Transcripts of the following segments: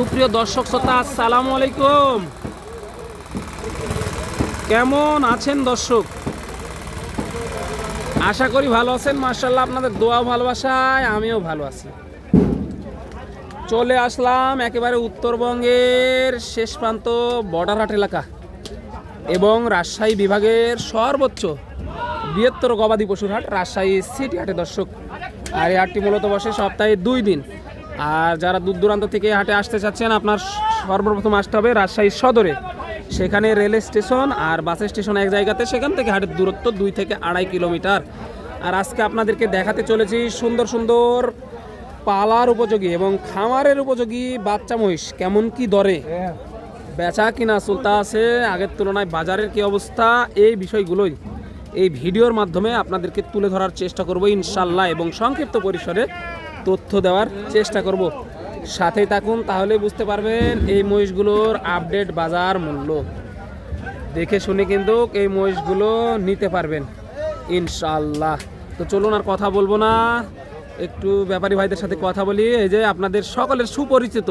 সুপ্রিয় দর্শক শ্রোতা, আসসালামু আলাইকুম। কেমন আছেন দর্শক? আশা করি ভালো আছেন মার্শাল্লাহ আপনাদের দোয়া ভালোবাসায় আমিও ভালো আছি। চলে আসলাম একেবারে উত্তরবঙ্গের শেষ প্রান্ত বর্ডার হাট এলাকা এবং রাজশাহী বিভাগের সর্বোচ্চ বৃহত্তর গবাদি পশুর হাট রাজশাহী সিটি হাটে দর্শক। আর এই হাটটি মূলত বসে সপ্তাহে দুই দিন। আর যারা দূর দূরান্ত থেকে হাটে আসতে চাচ্ছেন, আপনার সর্বপ্রথম আসতে হবে রাজশাহী সদরে। সেখানে রেল স্টেশন আর বাস স্টেশন এক জায়গাতে, সেখান থেকে হাটের দূরত্ব দুই থেকে আড়াই কিলোমিটার। আর আজকে আপনাদেরকে দেখাতে চলেছি সুন্দর সুন্দর পালার উপযোগী এবং খামারের উপযোগী বাচ্চা মহিষ, কেমন কি দরে? বেচা কিনা চলতে আছে, আগের তুলনায় বাজারের কি অবস্থা? এই বিষয়গুলোই এই ভিডিওর মাধ্যমে আপনাদেরকে তুলে ধরার চেষ্টা করব ইনশাল্লাহ এবং সংক্ষিপ্ত পরিসরে তথ্য দেওয়ার চেষ্টা করব। সাথেই থাকুন, তাহলে বুঝতে পারবেন এই মহিষগুলোর আপডেট বাজার মূল্য। দেখে শুনে কিন্তু এই মহিষগুলো নিতে পারবেন। ইনশাল্লাহ তো চলুন আর কথা বলব না। একটু ব্যাপারী ভাইদের সাথে কথা বলি। এই যে আপনাদের সকলের সুপরিচিত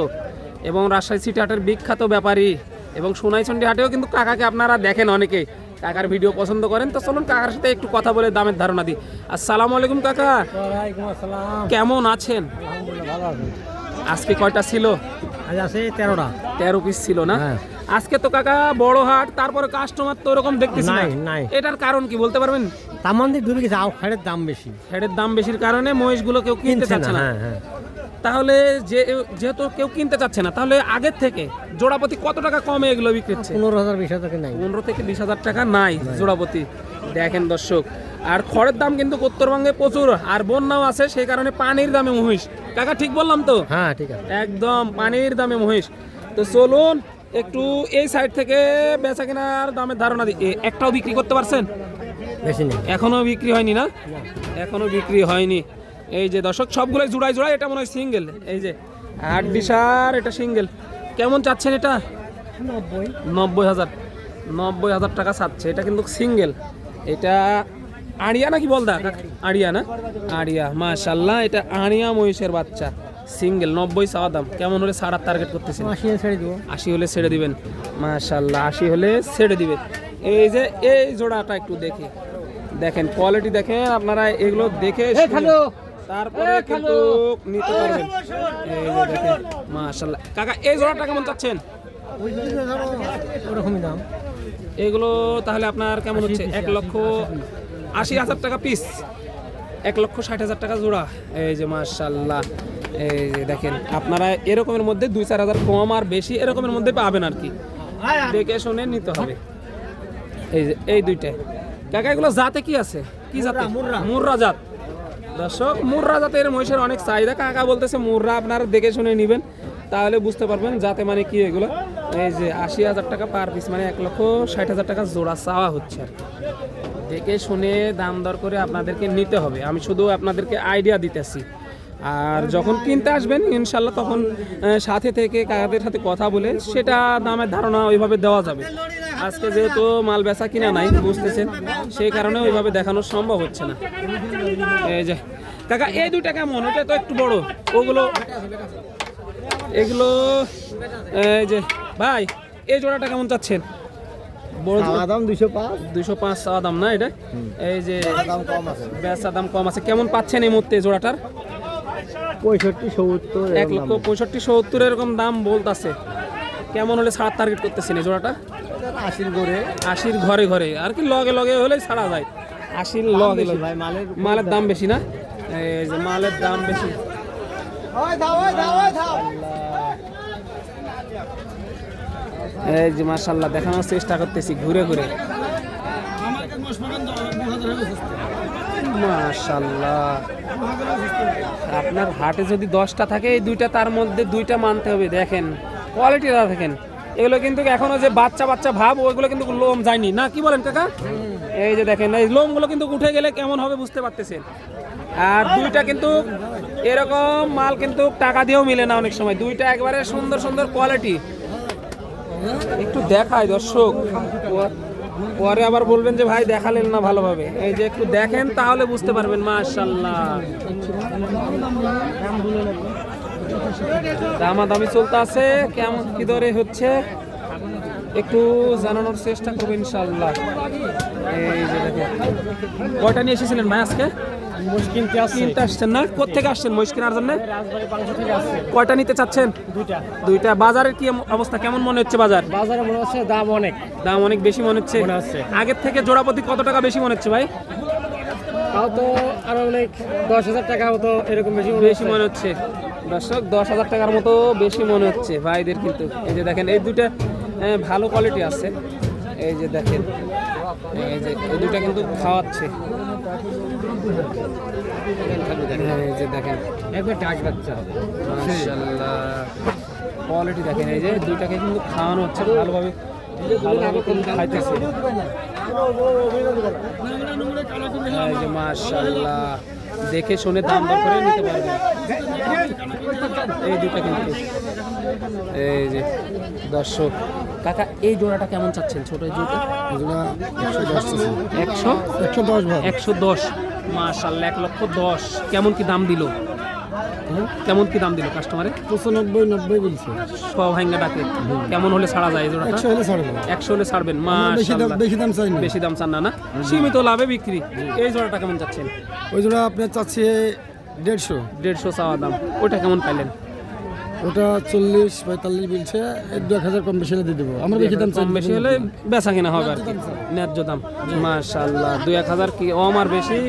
এবং রাজশাহী সিটি হাটের বিখ্যাত ব্যাপারী এবং সোনাইচন্ডী হাটেও কিন্তু কাকাকে আপনারা দেখেন অনেকেই। কাকার ভিডিও পছন্দ করেন তো চলুন কাকার সাথে একটু কথা বলে দামের ধারণা দিই। আসসালামু আলাইকুম কাকা। কেমন আছেন? আজকে কয়টা ছিল? আজ আছে তেরোটা। তেরো পিস ছিল না? হ্যাঁ। আজকে তো কাকা বড় হাট তারপরে কাস্টমার তো ওরকম দেখতেছি না। নাই, নাই। এটার কারণ কি বলতে পারবেন? তার ডুবে গেছে খাড়ের দাম বেশি। হেডের দাম বেশির কারণে মহিষগুলো কেউ কিনতে কিনছে চাচ্ছে না না। হ্যাঁ হ্যাঁ। তাহলে যে যেহেতু কেউ কিনতে চাচ্ছে না তাহলে আগের থেকে জোড়াপতি কত টাকা কমে এগুলো বিক্রি হচ্ছে? পনেরো হাজার বিশ হাজার নাই। পনেরো থেকে বিশ হাজার টাকা নাই জোড়াপতি। দেখেন দর্শক আর খড়ের দাম কিন্তু উত্তরবঙ্গে প্রচুর আর বন্যাও আছে সেই কারণে পানির দামে মহিষ। কাকা ঠিক বললাম তো? হ্যাঁ ঠিক আছে। একদম পানির দামে মহিষ। তো চলুন একটু এই সাইড থেকে বেচা কেনার দামের ধারণা দিই। একটাও বিক্রি করতে পারছেন? এখনও বিক্রি হয়নি না? এখনও বিক্রি হয়নি। এই যে দর্শক সবগুলোই জোড়াই জোড়াই এটা মনে হয় সিঙ্গেল এই যে আট বিশার এটা সিঙ্গেল কেমন চাচ্ছেন এটা? নব্বই। নব্বই হাজার। নব্বই হাজার টাকা চাচ্ছে এটা কিন্তু সিঙ্গেল এটা আড়িয়া নাকি বলদা? আড়িয়া না? আড়িয়া মাশাল্লাহ এটা আড়িয়া মহিষের বাচ্চা। সিঙ্গেল নব্বই চাওয়া দাম। কেমন হলে সাড়ার টার্গেট করতেছেন? আশি ছেড়ে দেবো। আশি হলে ছেড়ে দিবেন। মাশাল্লাহ আশি হলে ছেড়ে দিবেন এই যে এই জোড়াটা একটু দেখি। দেখেন কোয়ালিটি দেখেন আপনারা এগুলো দেখে তারপরে কিন্তু নিতে পারবেন। মাশাল্লাহ কাকা এই জোড়াটা কেমন চাচ্ছেন? ওরকমই দাম। এগুলো তাহলে আপনার কেমন হচ্ছে? এক লক্ষ আশি হাজার টাকা পিস এক লক্ষ ষাট হাজার টাকা জোড়া। এই যে মার্শাল্লাহ এই যে দেখেন আপনারা এরকমের মধ্যে দুই চার হাজার কম আর বেশি এরকমের মধ্যে পাবেন আর কি। দেখে শুনে নিতে হবে। এই যে এই দুইটা কাকা এগুলো জাতে কি আছে? কি জাতে? মুর্রা। মুর্রা জাত। দর্শক, মুর্রা জাতের মহিষের অনেক চাহিদা। কাকা বলতেছে মুর্রা আপনারা দেখে শুনে নেবেন, তাহলে বুঝতে পারবেন যাতে মানে কি এগুলো। এই যে আশি হাজার টাকা পার পিস মানে এক লক্ষ ষাট হাজার টাকা জোড়া চাওয়া হচ্ছে আর দেখে শুনে দাম দর করে আপনাদেরকে নিতে হবে। আমি শুধু আপনাদেরকে আইডিয়া দিতেছি। আর যখন কিনতে আসবেন, ইনশাল্লাহ তখন সাথে থেকে কাকাদের সাথে কথা বলে সেটা দামের ধারণা ওইভাবে দেওয়া যাবে। আজকে যেহেতু মাল বেচা কিনা নাই বুঝতেছেন? সেই কারণে ওইভাবে দেখানো সম্ভব হচ্ছে না। এই যে কাকা এই দুইটা কেমন? ওটা তো একটু বড়। ওগুলো এগুলো এই যে ভাই এই জোড়াটা কেমন চাচ্ছেন? বড় দুশো পাঁচ। দুইশো পাঁচ না এটা? এই যে দাম কম বেচা দাম কম আছে। কেমন পাচ্ছেন এই মুহূর্তে জোড়াটার? পঁয়ষট্টি সত্তর এক লক্ষ পঁয়ষট্টি সত্তর এরকম দাম বলতাছে। কেমন হলে ছাড়ার টার্গেট করতেছেন এই জোড়াটা? আশির করে আশির ঘরে ঘরে। আর কি লগে লগে হলেই ছাড়া যায়। আশির লগে লগে। ভাই মালের মালের দাম বেশি না? এই যে মালের দাম বেশি। এই যে মার্শাল্লাহ দেখানোর চেষ্টা করতেছি ঘুরে ঘুরে। মাশাল্লাহ আপনার হাটে যদি দশটা থাকে এই দুইটা তার মধ্যে দুইটা মানতে হবে দেখেন। কোয়ালিটিটা দেখেন। এগুলো কিন্তু এখনও যে বাচ্চা বাচ্চা ভাব ওইগুলো কিন্তু লোম যায়নি। না, কি বলেন কাকা? এই যে দেখেন, এই লোমগুলো কিন্তু উঠে গেলে কেমন হবে বুঝতে পারতেছেন। আর দুইটা কিন্তু এরকম মাল কিন্তু টাকা দিয়েও মিলে না অনেক সময়। দুইটা একবারে সুন্দর সুন্দর কোয়ালিটি একটু দেখায় দর্শক। পরে আবার বলবেন যে, ভাই, দেখালেন না ভালোভাবে। এই যে একটু দেখেন, তাহলে বুঝতে পারবেন মাশাল্লাহ দামাদামি চলতে আছে কেমন কি দরে হচ্ছে? একটু জানানোর চেষ্টা করব ইনশাল্লাহ এই যে দেখেন। কয়টা নিয়ে এসেছিলেন ভাই আজকে? কিনতে আসছেন না? কোথেকে আসছেন মহিষ কেনার জন্য? কয়টা নিতে চাচ্ছেন? দুইটা। দুইটা। বাজারের কি অবস্থা? কেমন মনে হচ্ছে বাজার? বাজারে মনে হচ্ছে দাম অনেক। দাম অনেক বেশি মনে হচ্ছে। মনে হচ্ছে। আগের থেকে জোড়াপতি কত টাকা বেশি মনে হচ্ছে ভাই? তাও তো আরও অনেক দশ হাজার টাকা মতো এরকম বেশি বেশি মনে হচ্ছে। দর্শক দশ হাজার টাকার মতো বেশি মনে হচ্ছে ভাইদের কিন্তু। এই যে দেখেন এই আহ, ভালো কোয়ালিটি আছে। এই যে দেখেন এই যে এই দুইটা কিন্তু খাওয়াচ্ছে। এই যে দেখেন বাচ্চা কোয়ালিটি দেখেন এই যে দুইটাকে কিন্তু খাওয়ানো হচ্ছে ভালোভাবে ভালোভাবে কিন্তু খাইতেছে। এই যে মাশাআল্লাহ। দেখে শুনে দাম দর করে নিতে পারবে। এই দুটা কিন্তু। এই যে দর্শক কাকা এই জোড়াটা কেমন চাচ্ছেন? ছোট এই জোড়া একশো একশো? দশ একশো দশ। মাশাল্লাহ এক লক্ষ দশ। কেমন কি দাম দিল? কেমন কি দাম দিল কাস্টমারে পঁচানব্বই নব্বই বলছে। সব হাঙ্গা ডাকে। কেমন হলে ছাড়া যায় জোড়াটা? একশো হলে ছাড়বো। একশো হলে ছাড়বেন। বেশি দাম বেশি দাম চাই বেশি দাম চান না না? সীমিত লাভে বিক্রি। এই জোড়াটা কেমন চাচ্ছেন? ওই জোড়া আপনার চাচ্ছে দেড়শো। দেড়শো চাওয়া দাম। ওটা কেমন পাইলেন? ওটা চল্লিশ পঁয়তাল্লিশ বলছে। দু এক হাজার কম বেশি হলে দিয়ে দেবো। আমরা বেশি দাম কম বেশি হলে বেচা কিনা হবে আর ন্যায্য দাম মাশাল্লাহ দুই এক হাজার কি কম আর বেশি?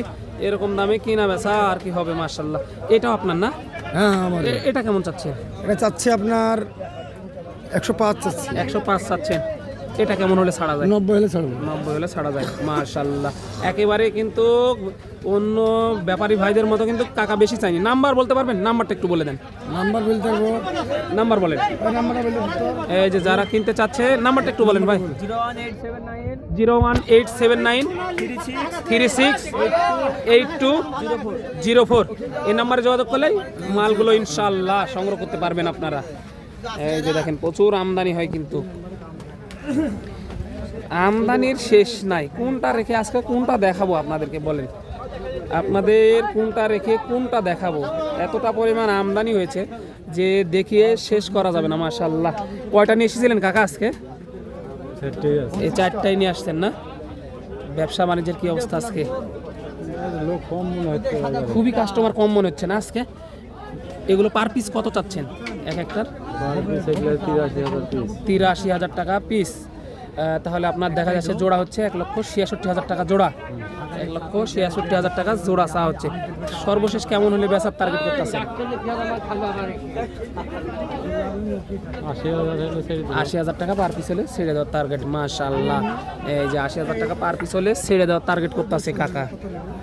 এরকম দামে কিনা বেচা আর কি হবে মাশাল্লাহ এটাও আপনার না? হ্যাঁ আমার এটা কেমন চাচ্ছেন? এটা চাচ্ছে আপনার একশো পাঁচ চাচ্ছে। একশো পাঁচ চাচ্ছেন। এটা কেমন হলে ছাড়া যায়? নব্বই হলে ছাড়বো। নব্বই হলে ছাড়া যায় মাশাল্লাহ একেবারে কিন্তু অন্য ব্যাপারী ভাইদের মতো কিন্তু টাকা বেশি চাইনি নাম্বার বলতে পারবেন? নাম্বারটা একটু বলে দেন। নাম্বার বলতে পারব? নাম্বার বলেন। এই যে যারা কিনতে চাচ্ছে নাম্বারটা একটু বলেন ভাই। Zero one eight seven nine. Three six eight two zero four. এই নাম্বারে যোগাযোগ করলে মালগুলো ইনশাল্লাহ সংগ্রহ করতে পারবেন আপনারা। এই যে দেখেন প্রচুর আমদানি হয় কিন্তু। আমদানির শেষ নাই। কোনটা রেখে আজকে কোনটা দেখাবো আপনাদেরকে বলেন? আপনাদের কোনটা রেখে কোনটা দেখাবো? এতটা পরিমাণ আমদানি হয়েছে যে দেখিয়ে শেষ করা যাবে না মাশাল্লাহ কয়টা নিয়ে এসেছিলেন কাকা আজকে? এই চারটাই নিয়ে আসছেন না? ব্যবসা বাণিজ্যের কি অবস্থা আজকে? লোক কম হচ্ছে। খুবই কাস্টমার কম মনে হচ্ছে না আজকে? এগুলো পার পিস কত চাচ্ছেন? এক একটার তিরাশি হাজার টাকা পিস তাহলে আপনার দেখা যাচ্ছে জোড়া হচ্ছে এক লক্ষ ছিয়াষট্টি হাজার টাকা জোড়া। এক লক্ষ ছিয়াষট্টি হাজার টাকা জোড়া চা হচ্ছে। সর্বশেষ কেমন হলে বেচার টার্গেট করতেছেন? আশি হাজার টাকা পার পিস হলে ছেড়ে দেওয়ার টার্গেট মাশাল্লাহ এই যে আশি হাজার টাকা পার পিস হলে ছেড়ে দেওয়ার টার্গেট করতেছে কাকা।